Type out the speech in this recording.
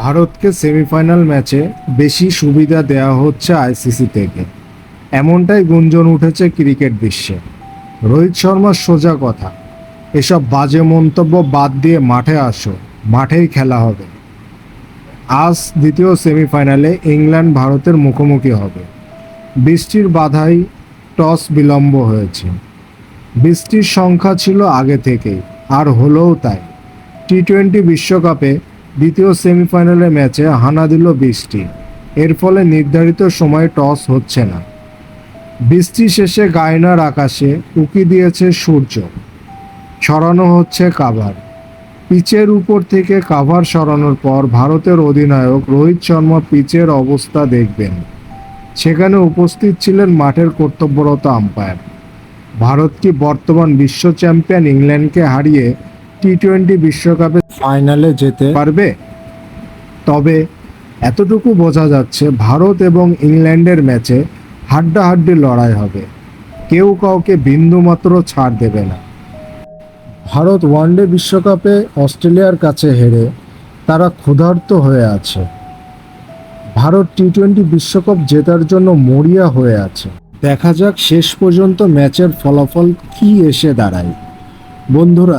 ভারতকে সেমিফাইনাল ম্যাচে বেশি সুবিধা দেওয়া হচ্ছে আইসিসি থেকে। এমনটাই গুঞ্জন উঠেছে ক্রিকেট বিশ্বে। রোহিত শর্মার সোজা কথা, এসব বাজে মন্তব্য বাদ দিয়ে মাঠে আসো, মাঠেই খেলা হবে। আজ দ্বিতীয় সেমিফাইনালে ইংল্যান্ড ভারতের মুখোমুখি হবে। বৃষ্টির বাধাই টস বিলম্ব হয়েছে। বৃষ্টির সংখ্যা ছিল আগে থেকেই, আর হলোও তাই। টি টোয়েন্টি বিশ্বকাপে দ্বিতীয় সেমিফাইনালের ম্যাচে হানা দিল বৃষ্টি। এর ফলে নির্ধারিত সময়ে টস হচ্ছে না। বৃষ্টি শেষে গায়নার আকাশে উকি দিয়েছে সূর্য। সরানো হচ্ছে কাভার। পিচের উপর থেকে কাভার সরানোর পর ভারতের অধিনায়ক রোহিত শর্মা পিচের অবস্থা দেখবেন। সেখানে উপস্থিত ছিলেন মাঠের কর্তব্যরত আম্পায়ার। ভারত কি বর্তমান বিশ্ব চ্যাম্পিয়ন ইংল্যান্ডকে হারিয়ে টি টোয়েন্টি বিশ্বকাপে ফাইনালে যেতে পারবে? তবে এতটুকু বোঝা যাচ্ছে ভারত এবং ইংল্যান্ডের ম্যাচে হাড্ডাহাড্ডি লড়াই হবে। কেউ কাউকে বিন্দুমাত্র ছাড় দেবে না। ভারত ওয়ানডে বিশ্বকাপে অস্ট্রেলিয়ার কাছে হেরে তারা ক্ষুধার্ত হয়ে আছে। ভারত টি টোয়েন্টি বিশ্বকাপ জেতার জন্য মরিয়া হয়ে আছে। দেখা যাক শেষ পর্যন্ত ম্যাচের ফলাফল কি এসে দাঁড়ায়। বন্ধুরা